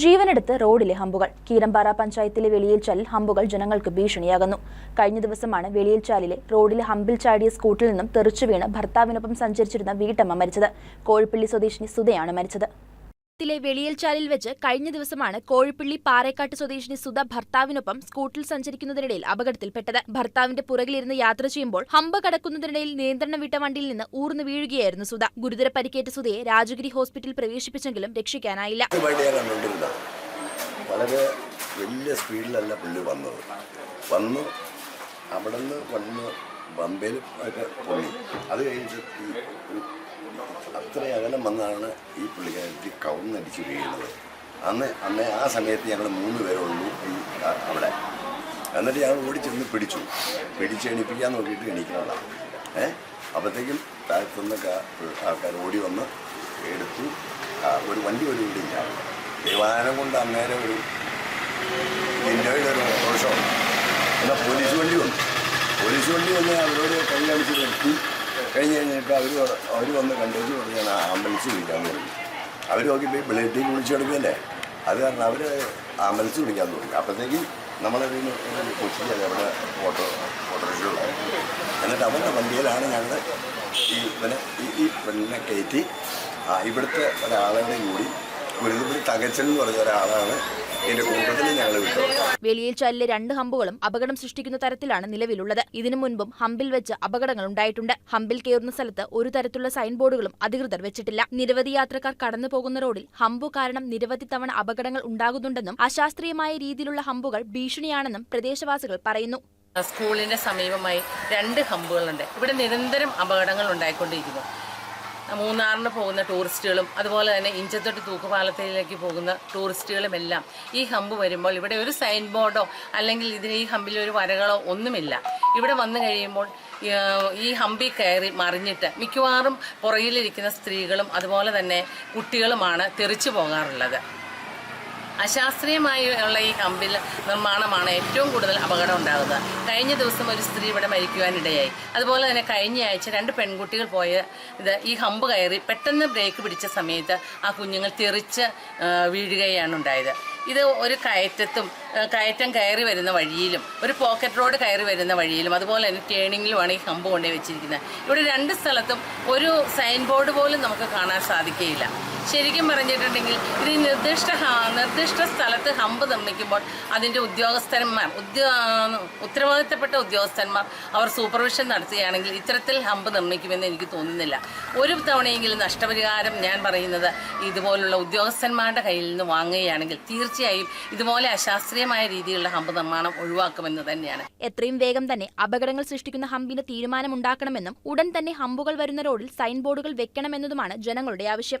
ജീവനെടുത്ത് റോഡിലെ ഹമ്പുകൾ. കീരമ്പാറ പഞ്ചായത്തിലെ വെളിയിൽച്ചാലിൽ ഹമ്പുകൾ ജനങ്ങൾക്ക് ഭീഷണിയാകുന്നു. കഴിഞ്ഞ ദിവസമാണ് വെളിയിൽച്ചാലിലെ റോഡിലെ ഹമ്പിൽ ചാടിയ സ്കൂട്ടിൽ നിന്നും തെറിച്ചു വീണ് ഭർത്താവിനൊപ്പം സഞ്ചരിച്ചിരുന്ന വീട്ടമ്മ മരിച്ചത്. കോഴിപ്പള്ളി സ്വദേശിനി സുധയാണ് മരിച്ചത്. ത്തിലെ വെളിയൽച്ചാലിൽ വെച്ച് കഴിഞ്ഞ ദിവസമാണ് കോഴിപ്പള്ളി പാറേക്കാട്ട് സ്വദേശിനി സുധ ഭർത്താവിനൊപ്പം സ്കൂട്ടിൽ സഞ്ചരിക്കുന്നതിനിടയിൽ അപകടത്തിൽപ്പെട്ടത്. ഭർത്താവിന്റെ പുറകിലിരുന്ന് യാത്ര ചെയ്യുമ്പോൾ ഹമ്പ കടക്കുന്നതിനിടയിൽ നിയന്ത്രണം വിട്ട വണ്ടിയിൽ നിന്ന് ഊർന്നു വീഴുകയായിരുന്നു സുധ. ഗുരുതര പരിക്കേറ്റ സുധയെ രാജഗിരി ഹോസ്പിറ്റലിൽ പ്രവേശിപ്പിച്ചെങ്കിലും രക്ഷിക്കാനായില്ല. വളരെ വലിയ സ്പീഡിലല്ല പുള്ളി വന്നത്. വന്നു അവിടെ നിന്ന് വന്ന് ബമ്പയിലും ഒക്കെ പൊങ്ങി അത് കഴിഞ്ഞിട്ട് അത്ര അകലം വന്നാണ് ഈ പുള്ളിക്കാരത്തി കവുന്നടിച്ച് വീഴുന്നത് അന്ന് അന്ന് ആ സമയത്ത് ഞങ്ങൾ മൂന്ന് പേരുള്ളൂ ഈ അവിടെ. എന്നിട്ട് ഞങ്ങൾ ഓടി ചെന്ന് പിടിച്ചു. പിടിച്ച് എണീപ്പിക്കാൻ നോക്കിയിട്ട് എണീക്കണതാണ് ഏ? അപ്പോഴത്തേക്കും താഴത്തുനിന്ന് ആൾക്കാർ ഓടി വന്ന് എടുത്തു. ഒരു വണ്ടി ഒരു വീടില്ല വിമാനം കൊണ്ട് അന്നേരം ഒരു ഇന്ത്യയിൽ ഒരു ഓട്ടോറിക്ഷ എന്നാൽ പോലീസ് വണ്ടി വന്നു. പോലീസ് വണ്ടി വന്ന് അവരോട് കൈ കാണിച്ച് നിർത്തി. കഴിഞ്ഞ് കഴിഞ്ഞിട്ട് അവർ അവർ വന്ന് കണ്ടേച്ച് ഞാൻ ആംബുലൻസ് വിളിക്കാമെന്ന് പറഞ്ഞു. അവർ നോക്കിയിട്ട് ബ്ലഡിൽ വിളിച്ചെടുക്കല്ലേ അത് കാരണം അവർ ആംബുലൻസ് വിളിക്കാൻ തുടങ്ങി അപ്പോഴത്തേക്ക് നമ്മളതിൽ കൊച്ചിയിൽ അവിടെ ഓട്ടോ ഓട്ടോറിക്ഷയുള്ള എന്നിട്ട് അവരുടെ വണ്ടിയിലാണ് ഞങ്ങൾ ഈ പിന്നെ ഈ പെണ്ണിനെ കയറ്റി ഇവിടുത്തെ ഒരാളുടെ കൂടി കുരുതുപുരി തകച്ചൻ എന്ന് പറഞ്ഞ ഒരാളാണ് ഇതിന്റെ കൂട്ടത്തിൽ ഞങ്ങൾ വിട്ടത്. വെളിയിൽച്ചാലിലെ രണ്ട് ഹമ്പുകളും അപകടം സൃഷ്ടിക്കുന്ന തരത്തിലാണ് നിലവിലുള്ളത്. ഇതിനു മുൻപും ഹമ്പിൽ വെച്ച് അപകടങ്ങൾ ഉണ്ടായിട്ടുണ്ട്. ഹമ്പിൽ കയറുന്ന സ്ഥലത്ത് ഒരു തരത്തിലുള്ള സൈൻ ബോർഡുകളും അധികൃതർ വെച്ചിട്ടില്ല. നിരവധി യാത്രക്കാർ കടന്നു പോകുന്ന റോഡിൽ ഹമ്പു കാരണം നിരവധി തവണ അപകടങ്ങൾ ഉണ്ടാകുന്നുണ്ടെന്നും അശാസ്ത്രീയമായ രീതിയിലുള്ള ഹമ്പുകൾ ഭീഷണിയാണെന്നും പ്രദേശവാസികൾ പറയുന്നു. സ്കൂളിന്റെ സമീപമായി രണ്ട് ഹമ്പുകളുണ്ട്. ഇവിടെ നിരന്തരം അപകടങ്ങൾ ഉണ്ടായിക്കൊണ്ടിരിക്കുന്നു. മൂന്നാറിന് പോകുന്ന ടൂറിസ്റ്റുകളും അതുപോലെ തന്നെ ഇഞ്ചത്തൊട്ട് തൂക്കുപാലത്തിലേക്ക് പോകുന്ന ടൂറിസ്റ്റുകളും എല്ലാം ഈ ഹമ്പ് വരുമ്പോൾ ഇവിടെ ഒരു സൈൻ ബോർഡോ അല്ലെങ്കിൽ ഇതിന് ഈ ഹമ്പിൽ ഒരു വരകളോ ഒന്നുമില്ല. ഇവിടെ വന്നു കഴിയുമ്പോൾ ഈ ഹമ്പി കയറി മറിഞ്ഞിട്ട് മിക്കവാറും പുറകിലിരിക്കുന്ന സ്ത്രീകളും അതുപോലെ തന്നെ കുട്ടികളുമാണ് തെറിച്ചു പോകാറുള്ളത്. അശാസ്ത്രീയമായി ഉള്ള ഈ കമ്പിൽ നിർമ്മാണമാണ് ഏറ്റവും കൂടുതൽ അപകടം ഉണ്ടാകുന്നത് കഴിഞ്ഞ ദിവസം ഒരു സ്ത്രീ ഇവിടെ മരിക്കുവാനിടയായി. അതുപോലെ തന്നെ കഴിഞ്ഞ ആഴ്ച രണ്ട് പെൺകുട്ടികൾ പോയ ഇത് ഈ ഹമ്പ് കയറി പെട്ടെന്ന് ബ്രേക്ക് പിടിച്ച സമയത്ത് ആ കുഞ്ഞുങ്ങൾ തെറിച്ച് വീഴുകയാണ് ഉണ്ടായത്. ഇത് ഒരു കയറ്റത്തും കയറ്റം കയറി വരുന്ന വഴിയിലും ഒരു പോക്കറ്റ് റോഡ് കയറി വരുന്ന വഴിയിലും അതുപോലെ തന്നെ ടേണിങ്ങിലുമാണ് ഈ ഹമ്പ് കൊണ്ടുപോയി വെച്ചിരിക്കുന്നത്. ഇവിടെ രണ്ട് സ്ഥലത്തും ഒരു സൈൻ ബോർഡ് പോലും നമുക്ക് കാണാൻ സാധിക്കുകയില്ല. ശരിക്കും പറഞ്ഞിട്ടുണ്ടെങ്കിൽ ഇത് നിർദ്ദിഷ്ട നിർദ്ദിഷ്ട സ്ഥലത്ത് ഹമ്പ് നിർമ്മിക്കുമ്പോൾ അതിന്റെ ഉദ്യോഗസ്ഥന്മാർ ഉദ്യോ ഉത്തരവാദിത്തപ്പെട്ട ഉദ്യോഗസ്ഥന്മാർ അവർ സൂപ്പർവിഷൻ നടത്തുകയാണെങ്കിൽ ഇത്തരത്തിൽ ഹമ്പ് നിർമ്മിക്കുമെന്ന് എനിക്ക് തോന്നുന്നില്ല. ഒരു തവണയെങ്കിലും നഷ്ടപരിഹാരം ഞാൻ പറയുന്നത് ഇതുപോലുള്ള ഉദ്യോഗസ്ഥന്മാരുടെ കയ്യിൽ നിന്ന് വാങ്ങുകയാണെങ്കിൽ തീർച്ചയായും ഇതുപോലെ അശാസ്ത്രീയമായ രീതിയിലുള്ള ഹമ്പ് നിർമ്മാണം ഒഴിവാക്കുമെന്ന് തന്നെയാണ്. എത്രയും വേഗം തന്നെ അപകടങ്ങൾ സൃഷ്ടിക്കുന്ന ഹമ്പിന് തീരുമാനമുണ്ടാക്കണമെന്നും ഉടൻ തന്നെ ഹമ്പുകൾ വരുന്ന റോഡിൽ സൈൻ ബോർഡുകൾ വെക്കണമെന്നതുമാണ് ജനങ്ങളുടെ ആവശ്യം.